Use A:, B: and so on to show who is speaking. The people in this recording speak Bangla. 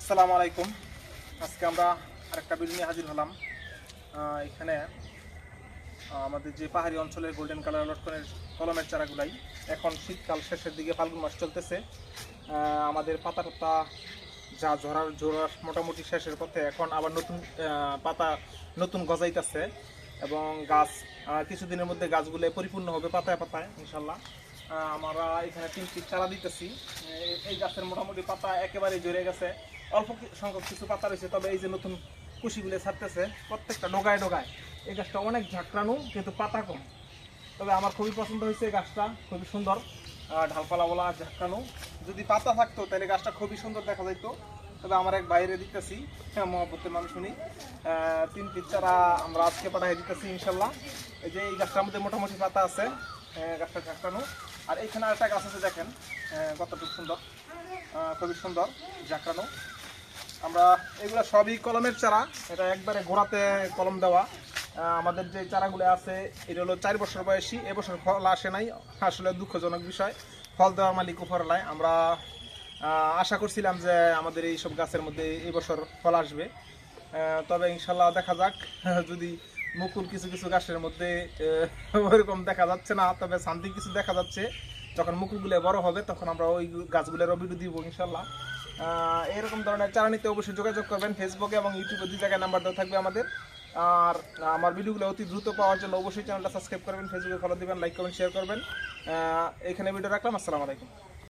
A: আসসালামু আলাইকুম। আজকে আমরা আরেকটা ভিডিও নিয়ে হাজির হলাম। এখানে আমাদের যে পাহাড়ি অঞ্চলের গোল্ডেন কালার লটকনের কলমের চারাগুলাই, এখন শীতকাল শেষের দিকে ফাল্গুন মাস চলতেছে। আমাদের পাতা পাতা যা ঝরার ঝরার মোটামুটি শেষের পথে এখন আবার নতুন পাতা নতুন গজাইতেছে। এবং গাছ কিছুদিনের মধ্যে গাছগুলো পরিপূর্ণ হবে পাতায় পাতায়, ইনশাল্লাহ। আমরা এখানে তিনটি চারা দিতেছি। এই- গাছের মোটামুটি পাতা একেবারে জড়ে গেছে। অল্প সংখ্যক কিছু পাতা রয়েছে তবে এই যে নতুন কুশিগুলো ছাড়তেছে প্রত্যেকটা ডোগায় ডোগায়। এই গাছটা অনেক ঝাঁকড়ানো কিন্তু পাতা কম। তবে আমার খুবই পছন্দ হয়েছে এই গাছটা খুবই সুন্দর। আহ, ঢালপালা বলা ঝাঁকানো যদি পাতা থাকতো তাহলে গাছটা খুবই সুন্দর দেখা যাইতো। তবে আমার এক বাইরে দিতেছি হ্যাঁ মহব্বতের মানুষ উনি। তিন পিচারা আমরা আজকে পাঠাই দিতেছি ইনশাল্লাহ। এই যে এই গাছটার মধ্যে মোটামুটি পাতা আছে। গাছটা ঝাঁকানো আর এইখানে আরেকটা গাছ আছে দেখেন। আহ, কতটুকু সুন্দর। খুবই সুন্দর ঝাঁকানো আমরা এগুলো সবই কলমের চারা। এটা একবারে গোড়াতে কলম দেওয়া। আমাদের যে চারাগুলো আছে এটা হলো চার বছর বয়সী। এবছর ফল আসে নাই। আসলে দুঃখজনক বিষয়। ফল দেওয়ার মালিক উপরলায় আমরা আশা করছিলাম যে আমাদের এই সব গাছের মধ্যে এবছর ফল আসবে। তবে ইনশাল্লাহ দেখা যাক। যদি মুকুল কিছু কিছু গাছের মধ্যে ওইরকম দেখা যাচ্ছে না, তবে শান্তি কিছু দেখা যাচ্ছে। যখন মুকুলগুলো বড় হবে, তখন আমরা ওই গাছগুলোর ভিডিও দিব ইনশাল্লাহ। এরকম ধরনের চারা নিতে অবশ্যই যোগাযোগ করবেন ফেসবুকে এবং ইউটিউবে দুই জায়গায় নাম্বার দেওয়া থাকবে আমাদের। আর আমার ভিডিওগুলো অতি দ্রুত পাওয়ার জন্য অবশ্যই চ্যানেলটা সাবস্ক্রাইব করবেন ফেসবুকে ফলো দিবেন লাইক করবেন শেয়ার করবেন। এখানে ভিডিও রাখলাম, আসসালামু আলাইকুম।